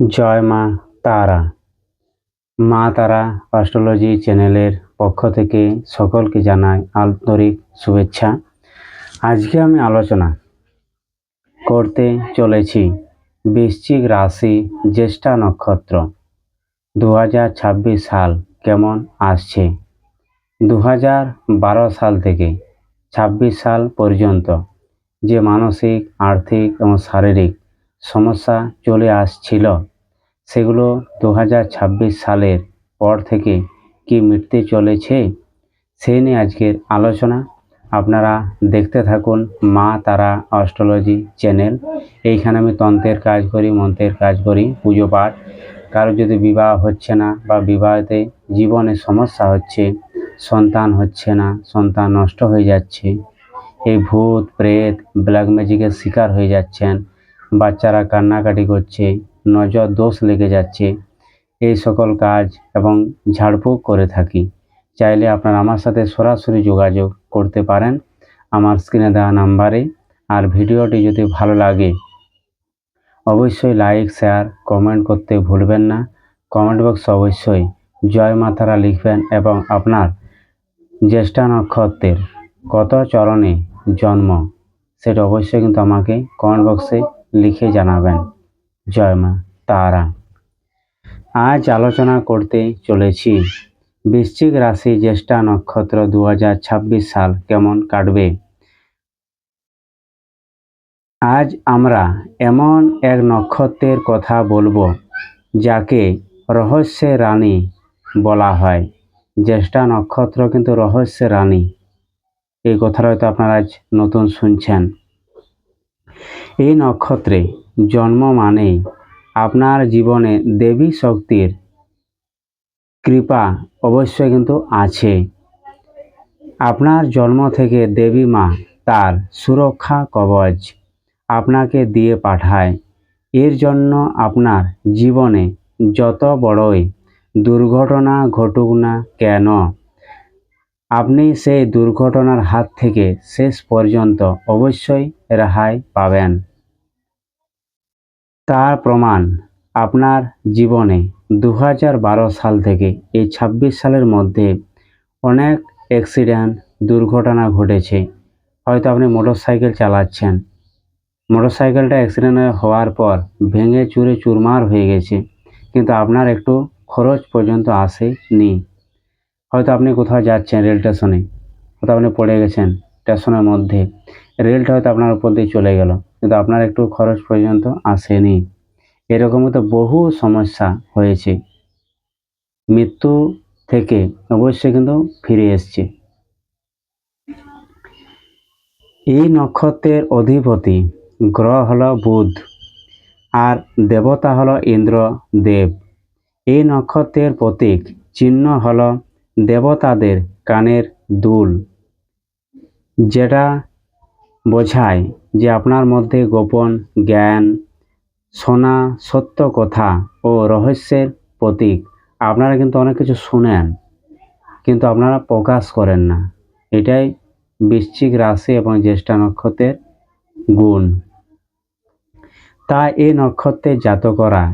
জয় মা তারা। মা তারা অ্যাস্ট্রোলজি চ্যানেলের পক্ষ থেকে সকলকে জানাই আন্তরিক শুভেচ্ছা। আজকে আমি আলোচনা করতে চলেছি বৃশ্চিক রাশি জ্যেষ্ঠা নক্ষত্র। দু হাজার ছাব্বিশ সাল কেমন আসছে? দু হাজার বারো সাল থেকে ছাব্বিশ সাল পর্যন্ত যে মানসিক, আর্থিক এবং শারীরিক সমস্যা চলে আসছিল। সেগুলো দু হাজার ছাব্বিশ সালের পর থেকে কি মিটতে চলেছে? সেই নিয়ে আজকের আলোচনা। আপনারা দেখতে থাকুন মা তারা অস্ট্রোলজি চ্যানেল। এইখানে আমি তন্ত্রের কাজ করি, মন্ত্রের কাজ করি, পুজো পাঠ। কারও যদি বিবাহ হচ্ছে না বা বিবাহতে জীবনে সমস্যা হচ্ছে, সন্তান হচ্ছে না, সন্তান নষ্ট হয়ে যাচ্ছে, এই ভূত, প্রেত ব্ল্যাক ম্যাজিকের শিকার হয়ে যাচ্ছেন, বাচ্চারা কান্নাকাটি করছে নজর দোষ লেগে যাচ্ছে। এই সকল কাজ এবং ঝাড়ফুঁক করে থাকি। চাইলে আপনারা আমার সাথে সরাসরি যোগাযোগ করতে পারেন আমার স্ক্রিনে দেওয়া নাম্বারে। আর ভিডিওটি যদি ভালো লাগে, অবশ্যই লাইক, শেয়ার, কমেন্ট করতে ভুলবেন না। কমেন্ট বক্সে অবশ্যই জয় মাতারা লিখবেন এবং আপনার জ্যেষ্ঠা নক্ষত্রের কত চরণে জন্ম, সেটা অবশ্যই কিন্তু আমাকে কমেন্ট বক্সে লিখে জানাবেন। জয় মা তারা। আজ আলোচনা করতে চলেছি। বৃশ্চিক রাশি জ্যেষ্ঠা নক্ষত্র দু হাজার ছাব্বিশ সাল কেমন কাটবে? আজ আমরা এমন এক নক্ষত্রের কথা বলব, যাকে রহস্যের রানী বলা হয়। জ্যেষ্ঠা নক্ষত্র কিন্তু রহস্যের রানী। এই কথাটা হয়তো আপনারা আজ নতুন শুনছেন। এই নক্ষত্রে জন্ম মানেই আপনার জীবনে দেবী শক্তির কৃপা অবশ্যই কিন্তু আছে। আপনার জন্ম থেকে দেবী মা তার সুরক্ষা কবচ আপনাকে দিয়ে পাঠায়। এর জন্য আপনার জীবনে যত বড়ই দুর্ঘটনা ঘটুক না কেন আপনি সেই দুর্ঘটনার হাত থেকে শেষ পর্যন্ত অবশ্যই রেহাই পাবেন। তার প্রমাণ, আপনার জীবনে দু হাজার বারো সাল থেকে এই ২৬ সালের মধ্যে অনেক অ্যাক্সিডেন্ট, দুর্ঘটনা ঘটেছে। হয়তো আপনি মোটর সাইকেল চালাচ্ছেন। মোটর সাইকেলটা অ্যাক্সিডেন্ট হওয়ার পর ভেঙে চুরে চুরমার হয়ে গেছে, কিন্তু আপনার একটু খরচ পর্যন্ত আসেনি। হয়তো আপনি কোথাও যাচ্ছেন রেল স্টেশনে কোথাও আপনি পড়ে গেছেন স্টেশনের মধ্যে। রেলটা হয়তো আপনার উপর দিয়ে চলে গেল, কিন্তু আপনার একটু খরচ পর্যন্ত আসেনি। এরকম তো বহু সমস্যা হয়েছে। মৃত্যু থেকে অবশ্যই কিন্তু ফিরে এসছে। এই নক্ষত্রের অধিপতি গ্রহ হল বুধ আর দেবতা হলো ইন্দ্র দেব এই নক্ষত্রের প্রতীক চিহ্ন হলো দেবতাদের কানের দুল। যেটা বোঝায় যে আপনার মধ্যে গোপন জ্ঞান, শোনা সত্য কথা ও রহস্যের প্রতীক। আপনারা কিন্তু অনেক কিছু শুনেন, কিন্তু আপনারা প্রকাশ করেন না। এটাই বৃশ্চিক রাশি এবং জ্যেষ্ঠা নক্ষত্রের গুণ। তাই এই নক্ষত্রের জাতকরা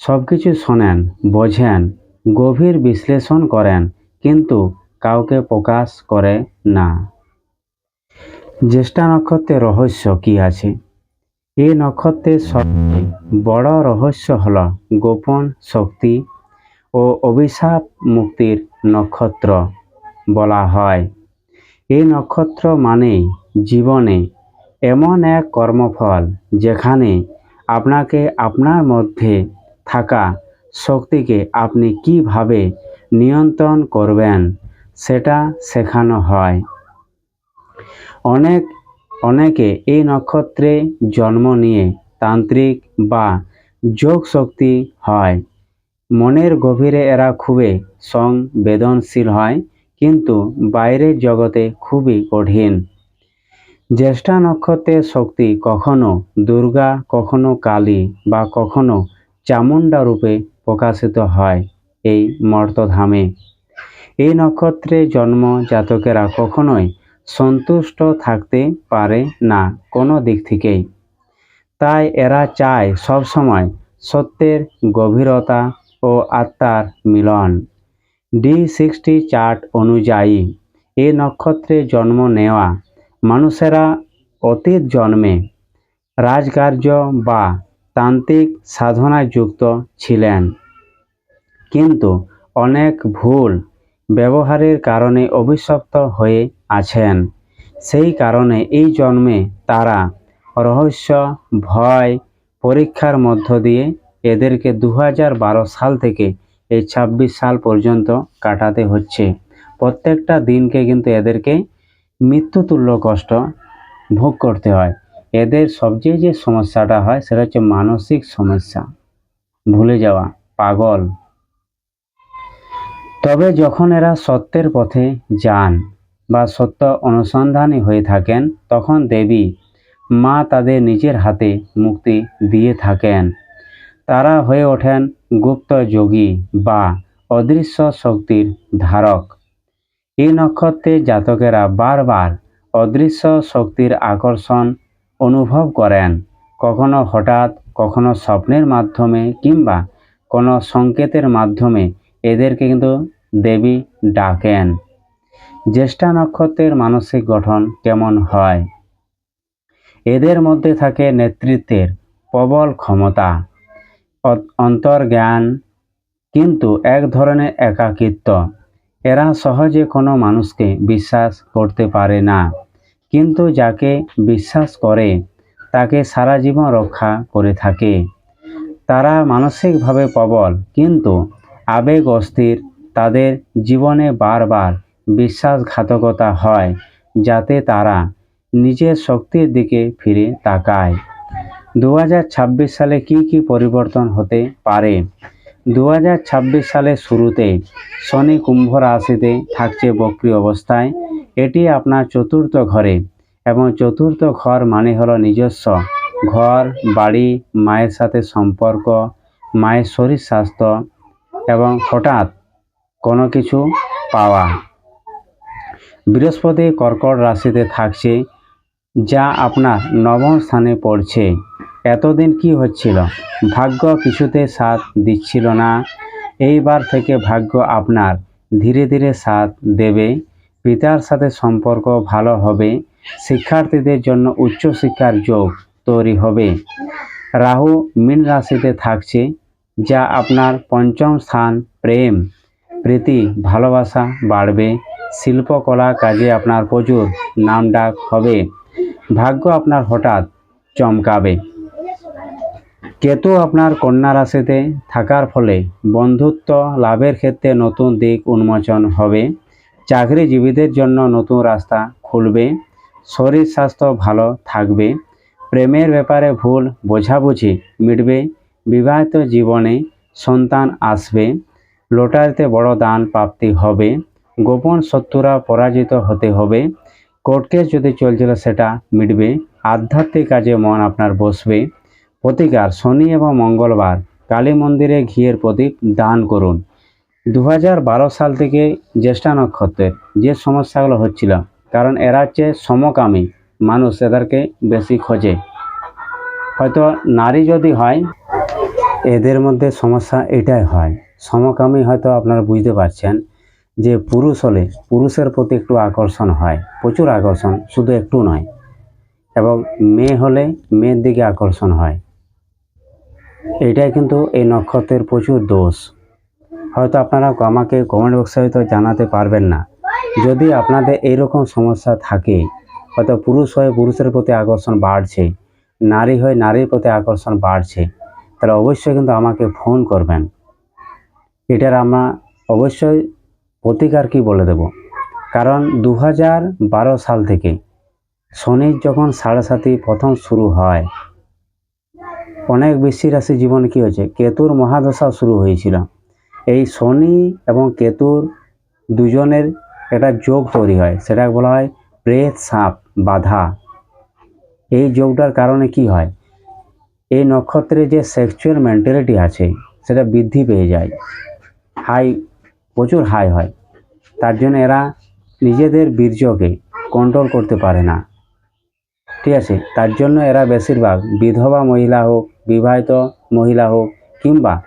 সব কিছু শোনেন, বোঝেন গভীর বিশ্লেষণ করেন, কিন্তু কাউকে প্রকাশ করে না। জ্যেষ্ঠা নক্ষত্রের রহস্য কি আছে? এই নক্ষত্রের সবচেয়ে বড় রহস্য হল গোপন শক্তি ও অভিশাপ মুক্তির নক্ষত্র বলা হয়। এই নক্ষত্র মানেই জীবনে এমন এক কর্মফল যেখানে আপনাকে আপনার মধ্যে থাকা শক্তিকে আপনি কীভাবে নিয়ন্ত্রণ করবেন, সেটা শেখানো হয়। অনেক, অনেকে এই নক্ষত্রে জন্ম নিয়ে তান্ত্রিক বা যোগ শক্তি হয়। মনের গভীরে এরা খুবই সংবেদনশীল হয়, কিন্তু বাইরের জগতে খুবই কঠিন। জ্যেষ্ঠা নক্ষত্রের শক্তি কখনো দুর্গা, কখনো কালী বা কখনো চামুণ্ডা রূপে প্রকাশিত হয় এই মর্তধামে। এই নক্ষত্রে জন্ম জাতকেরা কখনোই সন্তুষ্ট থাকতে পারে না কোনো দিক থেকেই। তাই এরা চায় সব সময় সত্যের গভীরতা ও আত্মার মিলন। ডি সিক্সটি চার্ট অনুযায়ী, এ নক্ষত্রে জন্ম নেওয়া মানুষেরা অতীত জন্মে রাজকার্য বা তান্ত্রিক সাধনায় যুক্ত ছিলেন। কিন্তু অনেক ভুল ব্যবহারের কারণে অভিশপ্ত হয়ে আছেন। সেই কারণে এই জন্মে তারা রহস্য, ভয় পরীক্ষার মধ্য দিয়ে এদেরকে দু সাল থেকে এই ছাব্বিশ সাল পর্যন্ত কাটাতে হচ্ছে। প্রত্যেকটা দিনকে কিন্তু এদেরকে মৃত্যুতুল্য কষ্ট ভোগ করতে হয়। এদের সবচেয়ে যে সমস্যাটা হয়, সেটা হচ্ছে মানসিক সমস্যা। ভুলে যাওয়া, পাগল। তবে যখন এরা সত্যের পথে যান বা সত্য অনুসন্ধানী হয়ে থাকেন, তখন দেবী, মা তাদের নিজের হাতে মুক্তি দিয়ে থাকেন। তারা হয়ে ওঠেন গুপ্ত যোগী বা অদৃশ্য শক্তির ধারক। এই নক্ষত্রে জাতকেরা বারবার অদৃশ্য শক্তির আকর্ষণ অনুভব করেন। কখনো হঠাৎ, কখনো স্বপ্নের মাধ্যমে কিংবা কোনো সংকেতের মাধ্যমে এদেরকে কিন্তু দেবী ডাকেন। জ্যেষ্ঠা নক্ষত্রের মানসিক গঠন কেমন হয়? এদের মধ্যে থাকে নেতৃত্বের প্রবল ক্ষমতা অন্তর্জ্ঞান, কিন্তু এক ধরনের একাকিত্ব। এরা সহজে কোনো মানুষকে বিশ্বাস করতে পারে না। কিন্তু যাকে বিশ্বাস করে, তাকে সারা জীবন রক্ষা করে থাকে। তারা মানসিকভাবে প্রবল, কিন্তু আবেগ অস্থির। তাদের জীবনে বারবার বিশ্বাসঘাতকতা হয়, যাতে তারা নিজের শক্তির দিকে ফিরে তাকায়। দু হাজার ছাব্বিশ সালে কি কি পরিবর্তন হতে পারে? দু হাজার ছাব্বিশ সালের শুরুতে শনি কুম্ভ রাশিতে থাকছে বক্রি অবস্থায়। এটি আপনার চতুর্থ ঘরে এবং চতুর্থ ঘর মানে হলো নিজস্ব ঘর, বাড়ি, মায়ের সাথে সম্পর্ক, মায়ের শরীর স্বাস্থ্য এবং হঠাৎ কোনো কিছু পাওয়া। বৃহস্পতি কর্কট রাশিতে থাকছে, যা আপনার নবম স্থানে পড়ছে। এতদিন কি হচ্ছিল? ভাগ্য কিছুতে সাথ দিচ্ছিল না। এইবার থেকে ভাগ্য আপনার ধীরে ধীরে সাথ দেবে। পিতার সাথে সম্পর্ক ভালো হবে, শিক্ষার্থীদের জন্য উচ্চশিক্ষার যোগ তৈরি হবে। রাহু মীন রাশিতে থাকছে, যা আপনার পঞ্চম স্থান, প্রেম, প্রীতি, ভালোবাসা বাড়বে। শিল্পকলা কাজে আপনার প্রচুর নামডাক হবে। ভাগ্য আপনার হঠাৎ চমকাবে। কেতু আপনার কন্যা রাশিতে থাকার ফলে বন্ধুত্ব লাভের ক্ষেত্রে নতুন দিক উন্মোচন হবে। চাকরিজীবীদের জন্য নতুন রাস্তা খুলবে, শরীর স্বাস্থ্য ভালো থাকবে, প্রেমের ব্যাপারে ভুল বোঝাবুঝি মিটবে, বিবাহিত জীবনে সন্তান আসবে, লটারিতে বড় দান প্রাপ্তি হবে, গোপন শত্রুরা পরাজিত হতে হবে, কোর্ট কেস যদি চলছিল সেটা মিটবে, আধ্যাত্মিক কাজে মন আপনার বসবে। প্রতিকার শনি এবং মঙ্গলবার কালী মন্দিরে ঘিয়ের প্রদীপ দান করুন। দু হাজার বারো সাল থেকে জ্যেষ্ঠা নক্ষত্রের যে সমস্যাগুলো হচ্ছিল, কারণ এরা হচ্ছে সমকামী মানুষ, এদেরকে বেশি খোঁজে। হয়তো নারী যদি হয়, এদের মধ্যে সমস্যা এটাই হয়। সমকামী হয়তো আপনারা বুঝতে পারছেন যে পুরুষ হলে পুরুষের প্রতি একটু আকর্ষণ হয়, প্রচুর আকর্ষণ, শুধু একটু নয়, এবং মেয়ে হলে মেয়ের দিকে আকর্ষণ হয়। এটাই কিন্তু এই নক্ষত্রের প্রচুর দোষ। হয়তো আপনারা আমাকে কমেন্ট বক্সে হয়তো জানাতে পারবেন না। যদি আপনাদের এইরকম সমস্যা থাকে, হয়তো পুরুষ হয়ে পুরুষের প্রতি আকর্ষণ বাড়ছে, নারী হয়ে নারীর প্রতি আকর্ষণ বাড়ছে, তাহলে অবশ্যই কিন্তু আমাকে ফোন করবেন। এটার আমরা অবশ্যই প্রতিকার কি বলে দেব? কারণ দু সাল থেকে শনির যখন সাড়ে সাতি প্রথম শুরু হয়, অনেক বেশি রাশি জীবন কী হয়েছে? কেতুর মহাদশা শুরু হয়েছিল। এই শনি এবং কেতুর দুজনের একটা যোগ তৈরি হয়। সেটা বলা হয় প্রেত সাপ বাধা। এই যোগটার কারণে কি হয়? এই নক্ষত্রে যে সেক্সুয়াল মেন্টালিটি আছে, সেটা বৃদ্ধি পেয়ে যায়। হাই প্রচুর হাই হয়। তার জন্য এরা নিজেদের বীর্যকে কন্ট্রোল করতে পারে না। ঠিক আছে? তার জন্য এরা বেশিরভাগ বিধবা মহিলা হোক, বিবাহিত মহিলা হোক, কিংবা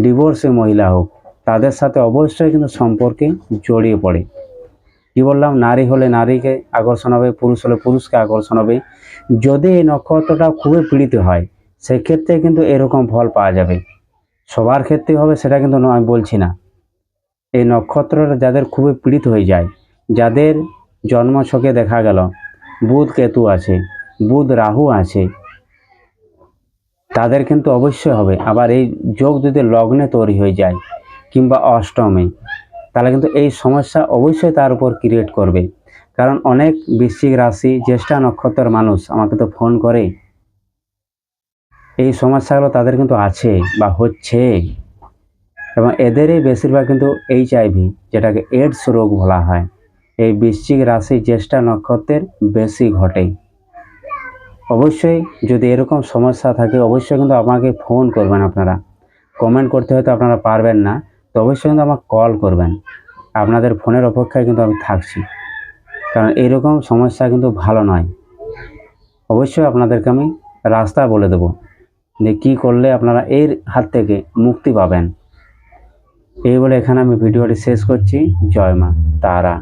ডিভোর্সে মহিলা হোক তাদের সাথে অবশ্যই কিন্তু সম্পর্কে জড়িয়ে পড়ে। কি বললাম? নারী হলে নারীকে আকর্ষণ হবে, পুরুষ হলে পুরুষকে আকর্ষণ হবে। যদি এই নক্ষত্রটা খুবই পীড়িত হয়, সেক্ষেত্রে কিন্তু এরকম ফল পাওয়া যাবে। সবার ক্ষেত্রে হবে, সেটা কিন্তু আমি বলছি না। এই নক্ষত্রটা যাদের খুবই পীড়িত হয়ে যায়, যাদের জন্ম ছকে দেখা গেল, বুধ কেতু আছে, বুধ রাহু আছে, তাদের কিন্তু অবশ্যই হবে। আবার এই যোগ যদি লগ্নে তৈরি হয়ে যায় কিংবা অষ্টমে, তাহলে কিন্তু এই সমস্যা অবশ্যই তার উপর ক্রিয়েট করবে। কারণ অনেক বৃশ্চিক রাশি, জ্যেষ্ঠা নক্ষত্রের মানুষ আমাকে তো ফোন করে। এই সমস্যাগুলো তাদের কিন্তু আছে বা হচ্ছে। এবং এদেরই বেশিরভাগ কিন্তু এইচ আইভি যেটাকে এডস রোগ বলা হয়। এই বৃশ্চিক রাশি, জ্যেষ্ঠা নক্ষত্রের বেশি ঘটে। অবশ্যই যদি এরকম সমস্যা থাকে, অবশ্যই কিন্তু আমাকে ফোন করবেন আপনারা। কমেন্ট করতে হয়তো আপনারা পারবেন না। তো অবশ্যই কিন্তু আমাকে কল করবেন। আপনাদের ফোনের অপেক্ষায় কিন্তু আমি থাকছি। কারণ এইরকম সমস্যা কিন্তু ভালো নয়। অবশ্যই আপনাদেরকে আমি রাস্তা বলে দেব যে কী করলে আপনারা এর হাত থেকে মুক্তি পাবেন। এই বলে এখানে আমি ভিডিওটি শেষ করছি। জয় মা তারা।